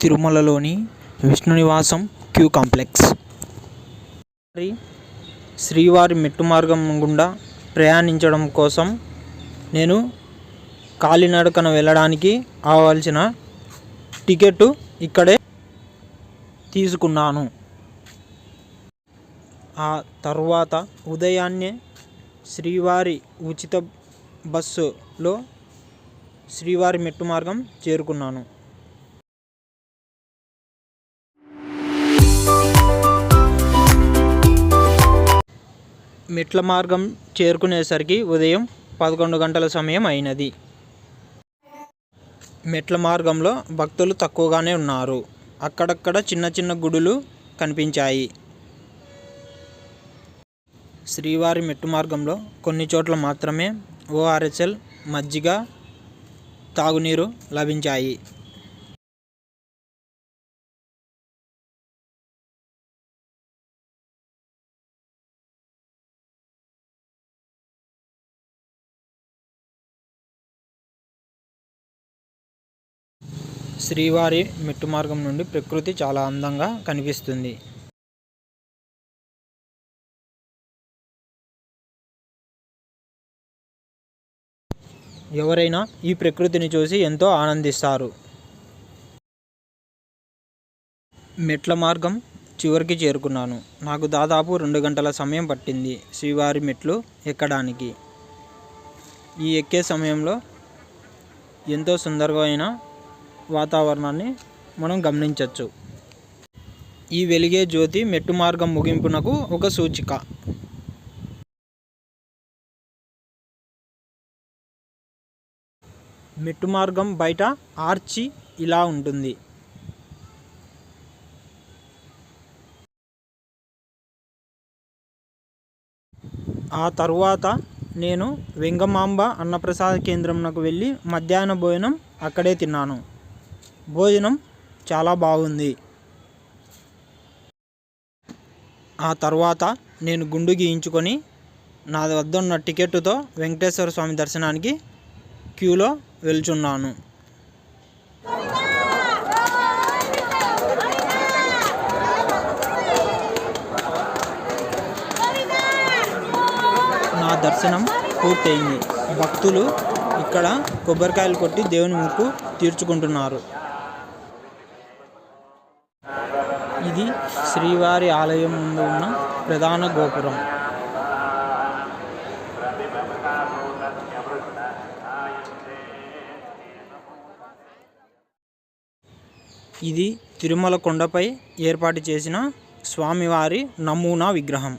తిరుమలలోని విష్ణు నివాసం queue complex. శ్రీవారి మెట్టు మార్గం గుండా ప్రయాణించడం కోసం నేను కాలినడకన వెళ్ళడానికి కావాల్సిన టికెట్ ఇక్కడే తీసుకున్నాను. ఆ తర్వాత ఉదయాన్నే శ్రీవారి ఉచిత బస్సులో శ్రీవారి మెట్టు మార్గం చేరుకున్నాను. మెట్ల మార్గం చేరుకునేసరికి ఉదయం పదకొండు గంటల సమయం అయినది. మెట్ల మార్గంలో భక్తులు తక్కువగానే ఉన్నారు. అక్కడక్కడ చిన్న చిన్న గుడులు కనిపించాయి. శ్రీవారి మెట్టు మార్గంలో కొన్ని చోట్ల మాత్రమే ఓఆర్ఎస్ఎల్ మజ్జిగ తాగునీరు లభించాయి. శ్రీవారి మెట్టు మార్గం నుండి ప్రకృతి చాలా అందంగా కనిపిస్తుంది. ఎవరైనా ఈ ప్రకృతిని చూసి ఎంతో ఆనందిస్తారు. మెట్ల మార్గం చివరికి చేరుకున్నాను. నాకు దాదాపు రెండు గంటల సమయం పట్టింది శ్రీవారి మెట్లు ఎక్కడానికి. ఈ ఎక్కే సమయంలో ఎంతో సుందరమైన వాతావరణాన్ని మనం గమనించవచ్చు ఈ వెలిగే జ్యోతి మెట్టు మార్గం ముగింపునకు ఒక సూచిక. మెట్టు మార్గం బయట ఆర్చి ఇలా ఉంటుంది. ఆ తరువాత నేను వెంగమాంబ అన్నప్రసాద కేంద్రంకు వెళ్ళి మధ్యాహ్న భోజనం అక్కడే తిన్నాను. భోజనం చాలా బాగుంది. ఆ తర్వాత నేను గుండు గీయించుకొని నా వద్ద ఉన్న టికెట్తో వెంకటేశ్వర స్వామి దర్శనానికి క్యూలో వెళ్చున్నాను నా దర్శనం పూర్తయింది. భక్తులు ఇక్కడ కొబ్బరికాయలు కొట్టి దేవుని ముక్కు తీర్చుకుంటున్నారు. ఇది శ్రీవారి ఆలయం ముందు ఉన్న ప్రధాన గోపురం. ఇది తిరుమల కొండపై ఏర్పాటు చేసిన స్వామివారి నమూనా విగ్రహం.